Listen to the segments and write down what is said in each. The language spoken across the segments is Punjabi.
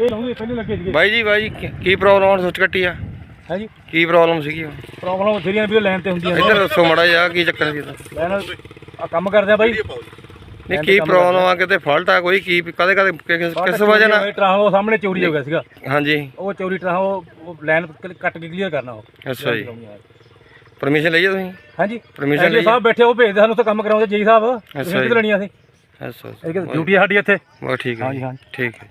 ਇਹ ਲਾਉਂਦੇ ਪਹਿਲੇ ਲੱਗੇ ਸੀਗੇ। ਬਾਈ ਜੀ ਬਾਈ ਜੀ ਕੀ- ਪ੍ਰੋਬਲਮ ਹੁਣ ਸੁੱਚ ਕੱਟੀ ਆ? ਹੈ ਜੀ। ਕੀ ਪ੍ਰੋਬਲਮ ਸੀਗੀ ਹੁਣ? ਪ੍ਰੋਬਲਮ ਜਿਹੜੀਆਂ ਵੀ ਲਾਈਨ ਤੇ ਹੁੰਦੀਆਂ ਨੇ। ਇੱਧਰ ਦੱਸੋ ਮੜਾ ਜਾ ਕੀ ਚੱਕਰ ਸੀ ਇਹਦਾ? ਲਾਈਨ ਆ ਕੰਮ ਕਰਦੇ ਆ ਬਾਈ। ਨਹੀਂ ਕੀ ਪ੍ਰੋਬਲਮ ਆ। ਕਿਤੇ ਫਾਲਟ ਆ ਕੋਈ? ਕੀ ਕਦੇ ਕਦੇ ਕਿਸ ਕਿਸ ਵਜ੍ਹਾ ਨਾਲ? ਟਰਾਂ ਉਹ ਸਾਹਮਣੇ ਚੋਰੀ ਹੋ ਗਿਆ ਸੀਗਾ। ਹਾਂਜੀ। ਉਹ ਚੋਰੀ ਟਰਾਂ ਉਹ ਲਾਈਨ ਕੱਟ ਕੇ ਕਲੀਅਰ ਕਰਨਾ ਉਹ। ਅੱਛਾ ਜੀ। ਪਰਮਿਸ਼ਨ ਲਈਏ ਤੁਸੀਂ? ਹਾਂਜੀ। Permission ਲਈ ਸਾਹਿਬ ਬੈਠੇ ਉਹ ਭੇਜਦੇ ਸਾਨੂੰ ਉੱਥੇ ਕੰਮ ਕਰਾਉਂਦੇ ਜੀ ਸਾਹਿਬ। ਅੱਛਾ ਤੁਸੀਂ ਕਿੱਥੇ ਜੀ। ਲੈਣੀਆਂ ਸੀ? ਅੱਛਾ ਇਹ ਕਿ ਡਿਊਟੀ ਆ ਸਾਡੀ ਇੱਥੇ? ਬਸ ਠੀਕ ਹੈ ਹਾਂਜੀ, ਜੀ, ਹਾਂਜੀ। ਠੀਕ ਹੈ।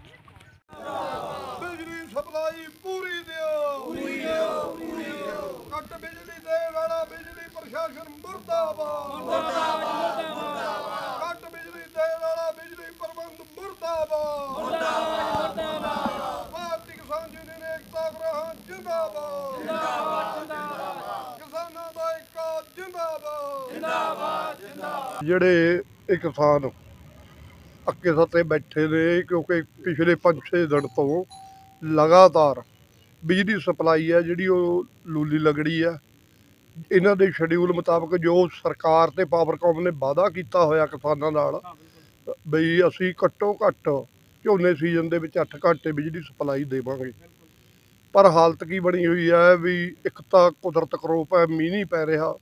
ਮੁਰਦਾਬਾਦ ਮੁਰਦਾਬਾਦ। ਕੱਟ ਬਿਜਲੀ ਦੇਣ ਵਾਲਾ ਬਿਜਲੀ ਪ੍ਰਬੰਧ ਮੁਰਦਾਬਾਦ। ਮੁਰਦਾਬਾਦ ਭਾਰਤੀ ਕਿਸਾਨ ਯੂਨੀਅਨ ਏਕਤਾ ਗ੍ਰਹਿ ਜਿੰਦਾਬਾਦ। ਜਿੰਦਾਬਾਦ ਜਿੰਦਾਬਾਦ। ਕਿਸਾਨਾਂ ਦਾ ਏਕਾ ਜਿੰਦਾਬਾਦ। ਜਿਹੜੇ ਇਹ ਕਿਸਾਨ ਅੱਕੇ ਸੱਤੇ ਬੈਠੇ ਨੇ ਕਿਉਂਕਿ ਪਿਛਲੇ 5-6 ਦਿਨ ਤੋਂ ਲਗਾਤਾਰ ਬਿਜਲੀ ਸਪਲਾਈ ਹੈ ਜਿਹੜੀ ਉਹ ਲੂਲੀ ਲੱਗੜੀ ਹੈ। ਇਹਨਾਂ ਦੇ ਸ਼ਡਿਊਲ ਮੁਤਾਬਕ ਜੋ ਸਰਕਾਰ ਤੇ ਪਾਵਰਕਾਮ ਨੇ ਵਾਅਦਾ ਕੀਤਾ ਹੋਇਆ ਕਿਸਾਨਾਂ ਨਾਲ ਬਈ ਅਸੀਂ ਘੱਟੋ ਘੱਟ ਝੋਨੇ ਸੀਜ਼ਨ ਦੇ ਵਿੱਚ 8 ਘੰਟੇ ਬਿਜਲੀ ਸਪਲਾਈ ਦੇਵਾਂਗੇ। ਪਰ ਹਾਲਤ ਕੀ ਬਣੀ ਹੋਈ ਹੈ ਵੀ ਇੱਕ ਤਾਂ ਕੁਦਰਤ ਕਰੋਪ ਹੈ ਮੀਂਹ ਨਹੀਂ ਪੈ ਰਿਹਾ।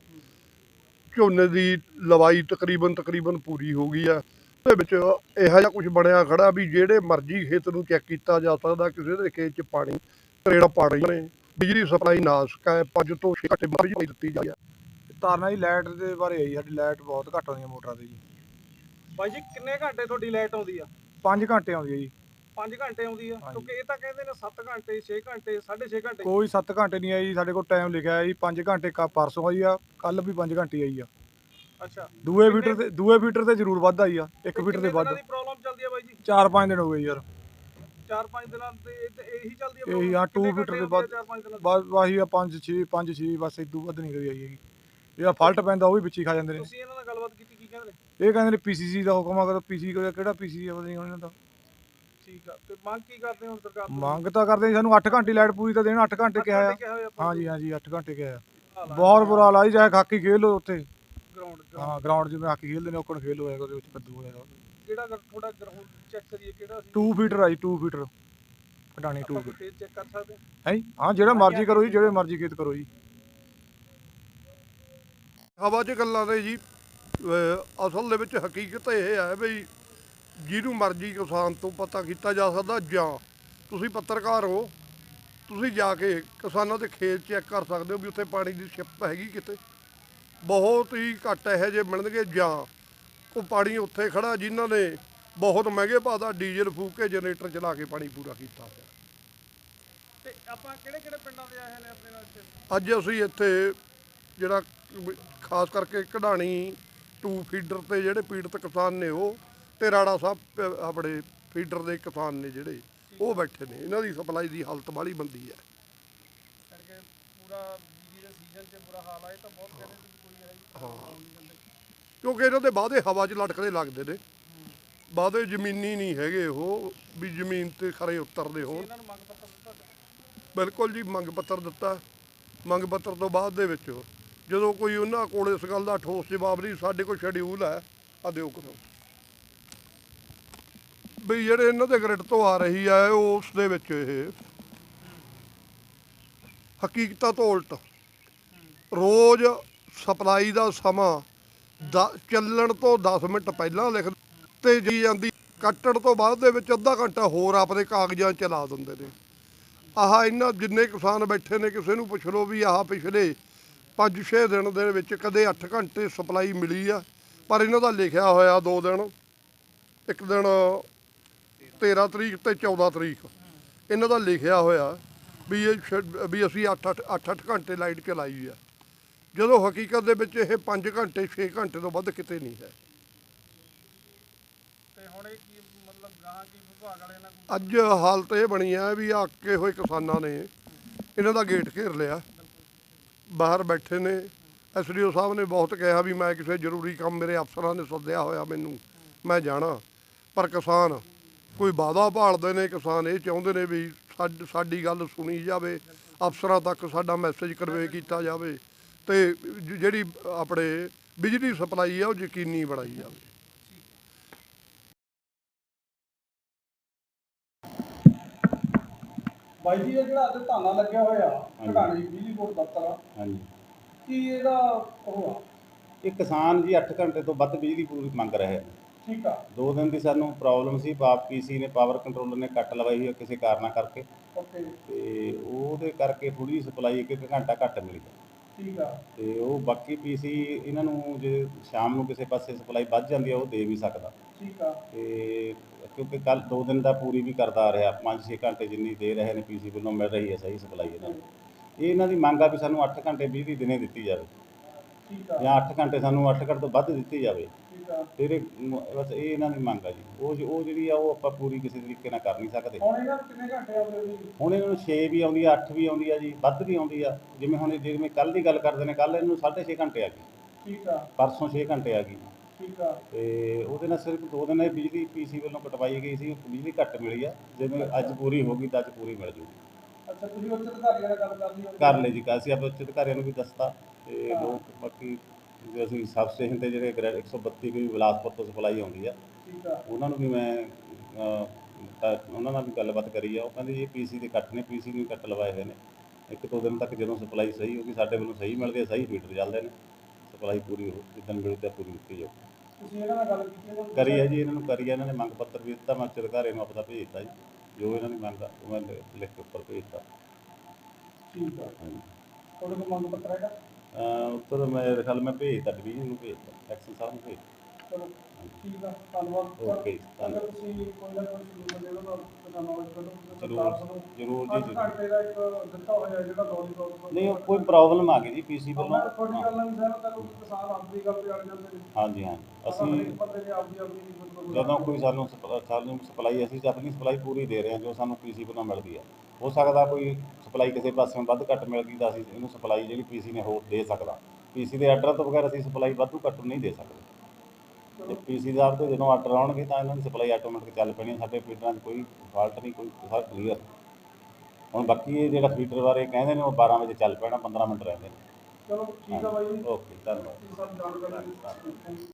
ਝੋਨੇ ਦੀ ਲਵਾਈ ਤਕਰੀਬਨ ਤਕਰੀਬਨ ਪੂਰੀ ਹੋ ਗਈ ਹੈ। ਉਹਦੇ ਵਿੱਚ ਇਹੋ ਜਿਹਾ ਕੁਝ ਬਣਿਆ ਖੜਾ ਵੀ ਜਿਹੜੇ ਮਰਜ਼ੀ ਖੇਤ ਨੂੰ ਚੈੱਕ ਕੀਤਾ ਜਾ ਸਕਦਾ ਕਿਸੇ ਦੇ ਖੇਤ 'ਚ ਪਾਣੀ ਤਰੇੜਾ ਪਾਣੀ ਨੇ। ਬਿਜਲੀ ਸਪਲਾਈ ਨਾਸਕ ਹੈ 5 ਤੋਂ 6 ਘੰਟੇ ਬਾਅਦ ਬਿਜਲੀ ਦਿੱਤੀ ਜਾਈ ਹੈ। ਤਾਰਨਾ ਜੀ ਲਾਈਟ ਦੇ ਬਾਰੇ ਆਈ ਸਾਡੀ ਲਾਈਟ ਬਹੁਤ ਘੱਟ ਆਉਂਦੀ ਹੈ ਮੋਟਰਾਂ ਤੇ ਜੀ। ਬਾਈ ਜੀ ਕਿੰਨੇ ਘੰਟੇ ਤੁਹਾਡੀ ਲਾਈਟ ਆਉਂਦੀ ਆ? 5 ਘੰਟੇ ਆਉਂਦੀ ਹੈ ਜੀ। 5 ਘੰਟੇ ਆਉਂਦੀ ਆ। ਕਿਉਂਕਿ ਇਹ ਤਾਂ ਕਹਿੰਦੇ ਨੇ 7 ਘੰਟੇ 6 ਘੰਟੇ 6.5 ਘੰਟੇ। ਕੋਈ 7 ਘੰਟੇ ਨਹੀਂ ਆਈ ਸਾਡੇ ਕੋਲ ਟਾਈਮ ਲਿਖਿਆ ਹੈ ਜੀ 5 ਘੰਟੇ ਕਾ ਪਰਸੋਂ ਆਈ ਆ ਕੱਲ ਵੀ 5 ਘੰਟੇ ਆਈ ਆ। ਅੱਛਾ। ਦੂਏ ਫੀਟਰ ਤੇ ਦੂਏ ਫੀਟਰ ਤੇ ਜ਼ਰੂਰ ਵੱਧ ਆਈ ਆ ਇੱਕ ਫੀਟਰ ਤੇ ਵੱਧ। ਦੀ ਪ੍ਰੋਬਲਮ ਚੱਲਦੀ ਆ ਬਾਈ ਜੀ? 4-5 ਦਿਨ ਹੋ ਗਏ ਯਾਰ। 4-5 ਦਿਨਾਂ ਤੇ ਇਹ- ਚੱਲਦੀ ਆ ਇਹੀ problem? ਆ, two ਕਿੰਨੇ feet ਘੰਟੇ ਦੇ ਬਾਅਦ- ਆਉਂਦੀ ਆ 4-5 ਦਿਨਾਂ ਦੀ? ਬਸ ਵਾਹੀ ਆ 5-6 5-6 ਬਸ ਇਦੋਂ ਵੱਧ ਨਹੀਂ ਕਰੀ ਆਈ ਹੈਗੀ। ਜਿਹੜਾ ਫਾਲਟ ਪੈਂਦਾ ਉਹ ਵੀ ਵਿੱਚ ਹੀ ਖਾ ਜਾਂਦੇ ਨੇ। ਤੁਸੀਂ ਇਹਨਾਂ ਨਾਲ ਗੱਲਬਾਤ ਕੀਤੀ ਕੀ ਕਹਿੰਦੇ ਨੇ? ਇਹ ਕਹਿੰਦੇ ਨੇ ਪੀਸੀਸੀ ਦਾ ਹੁਕਮ ਆ ਕਰ ਪੀਸੀ ਕਿਹੜਾ ਪੀਸੀ ਆ ਪਤਾ ਨਹੀਂ ਉਹਨਾਂ ਦਾ। ਠੀਕ ਆ ਤੇ ਮੰਗ ਕੀ ਕਰਦੇ ਹੋ ਸਰਕਾਰ ਤੋਂ? ਮੰਗ ਤਾਂ ਕਰਦੇ ਜੀ ਸਾਨੂੰ 8 ਘੰਟੇ ਲਾਈਟ ਪੂਰੀ ਤਾਂ ਦੇਣ 8 ਘੰਟੇ ਕਿਹਾ ਆ। ਹੋਇਆ ਹਾਂਜੀ ਹਾਂਜੀ 8 ਘੰਟੇ ਕਿਹਾ ਆ। ਬਹੁਤ ਬੁਰਾ ਹਾਲ ਆ ਜੀ ਚਾਹੇ ਖਾਕੀ ਖੇਲ ਉੱਥੇ। ਗਰਾਊਂਡ ਹਾਂ ਗਰਾਊਂਡ ਜਿਵੇਂ ਹਾਕੀ ਖੇਲਦੇ ਨੇ ਓਕਣ ਖੇਲ ਹੋਏਗਾ ਉਹਦੇ ਵਿੱਚ ਕੱਦੂ ਹੋਏਗਾ ਕਿਹੜਾ ਗਰ- ਥੋੜਾ ਗਰਾਊਂਡ ਚੈੱਕ ਕਰੀਏ ਕਿਹੜਾ ਸੀ? 2 ਫੀਟਰ ਆ ਜੀ 2 ਫੀਟਰ ਕਢਾਣੀ 2 ਆਪਾਂ ਫੀਟਰ ਫੇਰ ਚੈੱਕ ਕਰ ਸਕਦੇ ਹੈ। ਜੀ? ਹਾਂ ਜਿਹੜਾ ਮਰਜ਼ੀ ਕਰੋ ਜੀ ਜਿਹੜੇ ਮਰਜ਼ੀ ਖੇਤ ਕਰੋ ਜੀ। ਹਵਾ 'ਚ ਗੱਲਾਂ ਨੇ ਜੀ। ਅਹ ਅਸਲ ਦੇ ਵਿੱਚ ਹਕੀਕਤ ਇਹ ਹੈ ਵੀ ਜਿਹਨੂੰ ਮਰਜ਼ੀ ਕਿਸਾਨ ਤੋਂ ਪਤਾ ਕੀਤਾ ਜਾ ਸਕਦਾ ਜਾਂ ਤੁਸੀਂ ਪੱਤਰਕਾਰ ਹੋ ਤੁਸੀਂ ਜਾ ਕੇ ਕਿਸਾਨਾਂ ਦੇ ਖੇਤ ਚੈੱਕ ਕਰ ਸਕਦੇ ਹੋ ਵੀ ਉੱਥੇ ਪਾਣੀ ਦੀ ਸ਼ਿਪ ਹੈਗੀ ਕਿਤੇ। ਬਹੁਤ ਹੀ ਘੱਟ ਇਹੋ ਜਿਹੇ ਮਿਲਣਗੇ ਜਾਂ ਉਹ ਪਾਣੀ ਉੱਥੇ ਖੜਾ ਜਿਨ੍ਹਾਂ ਨੇ ਬਹੁਤ ਮਹਿੰਗੇ ਭਾਅ ਦਾ ਡੀਜ਼ਲ ਫੂਕ ਕੇ ਜਨਰੇਟਰ ਚਲਾ ਕੇ ਪਾਣੀ ਪੂਰਾ ਕੀਤਾ। ਤੇ ਆਪਾਂ ਕਿਹੜੇ ਕਿਹੜੇ ਪਿੰਡਾਂ ਦੇ ਆਏ ਨੇ ਆਪਣੇ ਨਾਲ ਇੱਥੇ? ਅੱਜ ਅਸੀਂ ਇੱਥੇ ਜਿਹੜਾ ਖਾਸ ਕਰਕੇ ਕਢਾਣੀ ਟੂ ਫੀਡਰ ਤੇ ਜਿਹੜੇ ਪੀੜਤ ਕਿਸਾਨ ਨੇ ਉਹ ਤੇ ਰਾੜਾ ਸਾਹਿਬ ਆਪਣੇ ਫੀਡਰ ਦੇ ਕਿਸਾਨ ਨੇ ਜਿਹੜੇ ਉਹ ਬੈਠੇ ਨੇ। ਇਹਨਾਂ ਦੀ ਸਪਲਾਈ ਦੀ ਹਾਲਤ ਬਾਹਲੀ ਮੰਦੀ ਹੈ। ਪੂਰਾ ਸੀਜ਼ਨ 'ਚ ਬੁਰਾ ਹਾਲ ਆ ਇਹ ਤਾਂ ਬਹੁਤ ਕਹਿੰਦੇ ਕੋਈ ਹੀ। ਕਿਉਂਕਿ ਇਹਨਾਂ ਦੇ ਵਾਅਦੇ ਹਵਾ 'ਚ ਲਟਕਦੇ ਲੱਗਦੇ ਨੇ। ਵਾਅਦੇ ਜ਼ਮੀਨੀ ਨਹੀਂ ਹੈਗੇ ਉਹ ਵੀ ਜ਼ਮੀਨ ਤੇ ਖਰੇ ਉਤਰਦੇ ਹੋਣ। ਬਿਲਕੁਲ ਜੀ ਮੰਗ ਪੱਤਰ ਦਿੱਤਾ। ਮੰਗ ਪੱਤਰ ਤੋਂ ਬਾਅਦ ਦੇ ਵਿੱਚ ਜਦੋਂ ਕੋਈ ਉਹਨਾਂ ਕੋਲ ਇਸ ਗੱਲ ਦਾ ਠੋਸ ਜਵਾਬ ਨਹੀਂ ਸਾਡੇ ਕੋਲ ਸ਼ਡਿਊਲ ਹੈ ਆ ਦਿਓ ਕਰੋ। ਵੀ ਜਿਹੜੇ ਇਹਨਾਂ ਦੇ ਗ੍ਰਿਡ ਤੋਂ ਆ ਰਹੀ ਹੈ ਉਸ ਦੇ ਵਿੱਚ ਇਹ ਹਕੀਕਤਾਂ ਤੋਂ ਉਲਟ। ਰੋਜ਼ ਸਪਲਾਈ ਦਾ ਸਮਾਂ ਦ- ਚੱਲਣ ਤੋਂ 10 ਮਿੰਟ ਪਹਿਲਾਂ ਲਿਖ ਤੇ ਜੀ ਜਾਂਦੀ ਕੱਟਣ ਤੋਂ ਬਾਅਦ ਦੇ ਵਿੱਚ ਅੱਧਾ ਘੰਟਾ ਹੋਰ ਆਪਦੇ ਕਾਗਜ਼ਾਂ 'ਚ ਚਲਾ ਦਿੰਦੇ ਨੇ। ਆਹ ਇਹਨਾਂ ਜਿੰਨੇ ਕਿਸਾਨ ਬੈਠੇ ਨੇ, ਕਿਸੇ ਨੂੰ ਪੁੱਛ ਲਓ ਵੀ ਆਹ ਪਿਛਲੇ 5-6 ਦਿਨ ਦੇ ਵਿੱਚ ਕਦੇ 8 ਘੰਟੇ ਸਪਲਾਈ ਮਿਲੀ ਆ, ਪਰ ਇਹਨਾਂ ਦਾ ਲਿਖਿਆ ਹੋਇਆ ਦੋ ਦਿਨ, ਇੱਕ ਦਿਨ 13 ਤਰੀਕ ਤੇ 14 ਤਰੀਕ। ਇਹਨਾਂ ਦਾ ਲਿਖਿਆ ਹੋਇਆ ਵੀ ਇਹ ਸ਼ਡ- ਵੀ ਅਸੀਂ 8 8 ਘੰਟੇ ਲਾਈਟ ਚਲਾਈ ਆ। ਜਦੋਂ ਹਕੀਕਤ ਦੇ ਵਿੱਚ ਇਹ 5 ਘੰਟੇ 6 ਘੰਟੇ ਤੋਂ ਵੱਧ ਕਿਤੇ ਨਹੀਂ ਹੈ। ਤੇ ਹੁਣ ਇਹ ਕੀ ਮਤਲਬ ਗਾਂ ਕੀ ਵਿਭਾਗ ਵਾਲੇ ਨਾਲ ਅੱਜ ਹਾਲਤ ਇਹ ਬਣੀ ਆ ਵੀ ਆ ਅੱਕੇ ਹੋਏ ਕਿਸਾਨਾਂ ਨੇ ਇਹਨਾਂ ਦਾ ਗੇਟ ਘੇਰ ਲਿਆ। ਬਾਹਰ ਬੈਠੇ ਨੇ। ਐਸਡੀਓ ਸਾਹਿਬ ਨੇ ਬਹੁਤ ਕਿਹਾ ਵੀ ਮੈਂ ਕਿਸੇ ਜ਼ਰੂਰੀ ਕੰਮ ਮੇਰੇ ਅਫਸਰਾਂ ਨੇ ਸੱਦਿਆ ਹੋਇਆ ਮੈਨੂੰ ਮੈਂ ਜਾਣਾ। ਪਰ ਕਿਸਾਨ ਕੋਈ ਵਾਅਦਾ ਭਾਲਦੇ ਨੇ ਕਿਸਾਨ ਇਹ ਚਾਹੁੰਦੇ ਨੇ ਵੀ ਸਾਡ- ਸਾਡੀ ਗੱਲ ਸੁਣੀ ਜਾਵੇ ਅਫਸਰਾਂ ਤੱਕ ਸਾਡਾ ਮੈਸੇਜ ਕਨਵੇ ਕੀਤਾ ਜਾਵੇ। ਤੇ ਜ- ਜਿਹੜੀ ਆਪਣੇ ਬਿਜਲੀ ਸਪਲਾਈ ਆ ਉਹ ਯਕੀਨੀ ਬਣਾਈ ਜਾਵੇ। ਬਾਈ ਜੀ ਇਹ ਜਿਹੜਾ ਅੱਜ ਧਾਨਾ ਲੱਗਿਆ ਹੋਇਆ ਘਟਾਣੀ ਬਿਜਲੀ ਬੋਰਡ ਦਫ਼ਤਰ ਆ ਹਾਂਜੀ। ਕੀ ਇਹਦਾ ਉਹ ਆ? ਇਹ ਕਿਸਾਨ ਜੀ 8 ਘੰਟੇ ਤੋਂ ਵੱਧ ਬਿਜਲੀ ਪੂਰੀ ਮੰਗ ਰਹੇ ਨੇ ਠੀਕ ਆ। ਦੋ ਦਿਨ ਦੀ ਸਾਨੂੰ ਪ੍ਰੋਬਲਮ ਸੀ ਪਾਪ ਪੀਸੀ ਨੇ ਪਾਵਰ ਕੰਟਰੋਲਰ ਨੇ ਕੱਟ ਲਵਾਈ ਹੋਈ ਹੈ ਕਿਸੇ ਕਾਰਨਾਂ ਕਰਕੇ। ਓਕੇ। ਤੇ ਉਹਦੇ ਕਰਕੇ ਥੋੜੀ ਸਪਲਾਈ ਇੱਕ ਇੱਕ ਘੰਟਾ ਘੱਟ ਮਿਲੀ। ਹੈ ਠੀਕ ਆ। ਤੇ ਉਹ ਬਾਕੀ ਪੀਸੀ ਇਹਨਾਂ ਨੂੰ ਜੇ ਸ਼ਾਮ ਨੂੰ ਕਿਸੇ ਪਾਸੇ ਸਪਲਾਈ ਵੱਧ ਜਾਂਦੀ ਹੈ ਉਹ ਦੇ ਵੀ ਸਕਦਾ। ਠੀਕ ਆ। ਤੇ ਕਿਉਂਕਿ ਕੱਲ ਦੋ ਦਿਨ ਦਾ ਪੂਰੀ ਵੀ ਕਰਦਾ ਰਿਹਾ 5-6 ਘੰਟੇ ਜਿੰਨੀ ਦੇ ਰਹੇ ਨੇ ਪੀਸੀ ਵੱਲੋਂ ਮਿਲ ਰਹੀ ਹੈ ਸਹੀ ਸਪਲਾਈ ਇਹਨਾਂ ਨੂੰ ਇਹ ਇਹਨਾਂ ਦੀ ਮੰਗ ਆ ਵੀ ਸਾਨੂੰ 8 ਘੰਟੇ ਬਿਜਲੀ ਦਿਨੇ ਦਿੱਤੀ ਜਾਵੇ। ਆ ਜਾਂ 8 ਘੰਟੇ ਸਾਨੂੰ 8 ਘੰਟੇ ਤੋਂ ਵੱਧ ਦਿੱਤੀ ਜਾਵੇ। ਫਿਰ ਇਹ ਮ- ਬਸ ਇਹ ਇਹਨਾਂ ਦੀ ਮੰਗ ਆ ਜੀ। ਉਹ ਜ- ਉਹ ਜਿਹੜੀ ਆ ਉਹ ਆਪਾਂ ਪੂਰੀ ਕਿਸੇ ਤਰੀਕੇ ਨਾਲ ਕਰ ਨਹੀਂ ਸਕਦੇ। ਹੁਣ ਇਹਨਾਂ ਨੂੰ ਕਿੰਨੇ ਘੰਟੇ ਆਉਂਦੇ ਜੀ? ਹੁਣ ਇਹਨਾਂ ਨੂੰ 6 ਵੀ ਆਉਂਦੀ ਆ 8 ਵੀ ਆਉਂਦੀ ਆ ਜੀ ਵੱਧ ਵੀ ਆਉਂਦੀ ਆ। ਜਿਵੇਂ ਹੁਣ ਇਹ- ਜਿਵੇਂ ਕੱਲ ਦੀ ਗੱਲ ਕਰਦੇ ਨੇ ਕੱਲ ਇਹਨੂੰ 6.5 ਘੰਟੇ ਆ ਗਈ ਠੀਕ ਆ। ਪਰਸੋਂ 6 ਘੰਟੇ ਆ ਗਈ ਠੀਕ ਆ। ਤੇ ਉਹਦੇ ਨਾਲ ਸਿਰਫ ਦੋ ਦਿਨ ਇਹ ਬਿਜਲੀ ਪੀਸੀ ਵੱਲੋਂ ਕਟਵਾਈ ਗਈ ਸੀ ਬਿਜਲੀ ਘੱਟ ਮਿਲੀ ਆ। ਜਿਵੇਂ ਅੱਜ ਪੂਰੀ ਹੋ ਗਈ ਤਾਂ ਅੱਜ ਪੂਰੀ ਮਿਲ ਜੂ ਅੱਛਾ ਤੁਸੀਂ ਉੱਚ ਅਧਿਕਾਰੀਆਂ ਨਾਲ ਗੱਲ ਕਰ ਲਈ। ਹੋਣੀ? ਕਰ ਲਈ ਜੀ ਅਸੀਂ ਆਪਾਂ ਉੱਚ ਅਧਿਕਾਰੀਆਂ ਨੂੰ ਵੀ ਦੱਸਤਾ ਤੇ ਲੋਕ ਬਾਕੀ ਜੋ ਅਸੀਂ ਸਬ ਸਟੇਸ਼ਨ ਤੇ ਜਿਹੜੇ ਗ੍ਰੈਡ 132 ਵੀ ਬਿਲਾਸਪੁਰ ਤੋਂ ਸਪਲਾਈ ਆਉਂਦੀ ਆ ਠੀਕ ਆ। ਉਹਨਾਂ ਨੂੰ ਵੀ ਮੈਂ ਅਹ, ਤਾਂ ਉਹਨਾਂ ਨਾਲ ਵੀ ਗੱਲਬਾਤ ਕਰੀ ਆ। ਉਹ ਕਹਿੰਦੇ ਜੀ ਇਹ ਪੀਸੀ ਦੇ ਕੱਟ ਨੇ ਪੀਸੀ ਨੂੰ ਕੱਟ ਲਵਾਏ ਹੋਏ ਨੇ। ਇੱਕ ਦੋ ਦਿਨ ਤੱਕ ਜਦੋਂ ਸਪਲਾਈ ਸਹੀ ਹੋਗੀ ਸਾਡੇ ਵੱਲੋਂ ਸਹੀ ਮਿਲਦੀ ਹੈ ਸਹੀ ਫੀਡਰ ਚੱਲਦੇ ਨੇ। ਸਪਲਾਈ ਪੂਰੀ ਹੋ ਜਿੱਦਣ ਮਿਲੂ ਤਾਂ ਪੂਰੀ ਦਿੱਤੀ ਜਾਊ ਤੁਸੀਂ ਇਹਨਾਂ ਨਾਲ ਗੱਲ ਕੀਤੀ ਨੂੰ ਕਰੀ ਹੈ ਜੀ ਇਹਨਾਂ ਨੂੰ ਕਰੀ ਹੈ ਇਹਨਾਂ ਨੇ ਮੰਗ ਪੱਤਰ ਵੀ ਦਿੱਤਾ ਮੈਂ ਉੱਚ ਅਧਿਕਾਰੀ ਨੂੰ ਆਪਦਾ ਭੇਜਤਾ ਜੀ। ਜੋ ਇਹਨਾਂ ਦੀ ਮੰਗ ਆ ਉਹ ਮੈਂ ਲਿ- ਲਿਖ ਕੇ ਉੱਪਰ ਭੇਜਤਾ ਠੀਕ ਆ। ਹਾਂਜੀ। ਤੁਹਾਡੇ ਕੋਲ ਮੰਗ ਪੱਤਰ ਹੈਗਾ? ਅਹ, ਉੱਤਰ ਮੈਂ ਖਿਆਲ ਮੈਂ ਭੇਜਤਾ ਡਿਵੀਜ਼ਨ ਨੂੰ ਭੇਜਤਾ ਐਕਸ਼ਨ ਸਾਹਿਬ ਨੂੰ ਭੇਜਤਾ ਚਲੋ। ਠੀਕ ਆ ਧੰਨਵਾਦ। ਓਕੇ ਜੀ, ਧੰਨਵਾਦ। ਅਗਰ ਤੁਸੀਂ ਕੋਈ ਨਾ ਕੋਈ ਸਲੂਸ਼ਨ ਦੇ ਦਿਓ ਤਾਂ ਕਰੋ ਜ਼ਰੂਰ, ਸਰਕਾਰ ਤੁਹਾਨੂੰ ਜ਼ਰੂਰ ਜੀ, ਅੱਠ ਜ਼ਰੂਰ। ਘੰਟੇ ਦਾ ਇੱਕ ਦਿੱਤਾ ਹੋਇਆ ਜਿਹੜਾ ਲੋਲੀ ਨਹੀਂ ਉਹ ਕੋਈ ਪ੍ਰੋਬਲਮ ਆ ਗਈ ਜੀ ਪੀਸੀ ਵੱਲੋਂ। ਤੁਹਾਡੀ ਗੱਲ ਨਾਲ ਸਹਿਮਤ ਹਾਂ ਕਿਉਂਕਿ ਕਿਸਾਨ ਆਪਣੀ ਗੱਲ ਤੇ ਅੜ ਜਾਂਦੇ ਨੇ। ਹਾਂਜੀ ਹਾਂ। ਅਸੀਂ ਅਸੀਂ ਬੰਦੇ ਨੇ ਆਪਦੀ ਆਪਦੀ ਮਤਲਬ ਜਦੋਂ ਕੋਈ ਸਾਨੂੰ ਸਪ- ਸਾਨੂੰ ਸਪਲਾਈ ਅਸੀਂ ਤਾਂ ਆਪਣੀ ਸਪਲਾਈ ਪੂਰੀ ਦੇ ਰਹੇ ਹਾਂ ਜੋ ਸਾਨੂੰ ਪੀਸੀ ਵੱਲੋਂ ਮਿਲਦੀ ਹੈ ਹੋ ਸਕਦਾ ਕੋਈ ਸਪਲਾਈ ਕਿਸੇ ਪਾਸਿਓਂ ਵੱਧ ਘੱਟ ਮਿਲ ਗਈ ਤਾਂ ਅਸੀਂ ਇਹਨੂੰ ਸਪਲਾਈ ਜਿਹੜੀ ਪੀਸੀ ਨੇ ਹੋਰ ਦੇ ਸਕਦਾ। ਪੀਸੀ ਦੇ ਆਰਡਰ ਤੋਂ ਬਗੈਰ ਅਸੀਂ ਸਪਲਾਈ ਵਾਧੂ ਘੱਟ ਨਹੀਂ ਦੇ ਸਕਦੇ। ਤੇ ਪੀਸੀ ਦਾ ਆਪ ਤੇ ਜਦੋਂ ਆਰਡਰ ਆਉਣਗੇ ਤਾਂ ਇਹਨਾਂ ਦੀ ਸਪਲਾਈ ਆਟੋਮੈਟਿਕ ਚੱਲ ਪੈਣੀ ਹੈ। ਸਾਡੇ ਫੀਡਰਾਂ 'ਚ ਕੋਈ ਫਾਲਟ ਨਹੀਂ ਕੋਈ ਸਭ ਕਲੀਅਰ ਹੁਣ ਬਾਕੀ ਇਹ ਜਿਹੜਾ ਫੀਡਰ ਬਾਰੇ ਕਹਿੰਦੇ ਨੇ ਉਹ 12 ਵਜੇ ਚੱਲ ਪੈਣਾ 15 ਮਿੰਟ ਰਹਿੰਦੇ ਨੇ। ਚਲੋ ਠੀਕ ਆ ਬਾਈ ਜੀ। ਓਕੇ ਧੰਨਵਾਦ। ਤੁਸੀਂ ਸਾਨੂੰ ਜਾਣਕਾਰੀ ਦਿੱਤੀ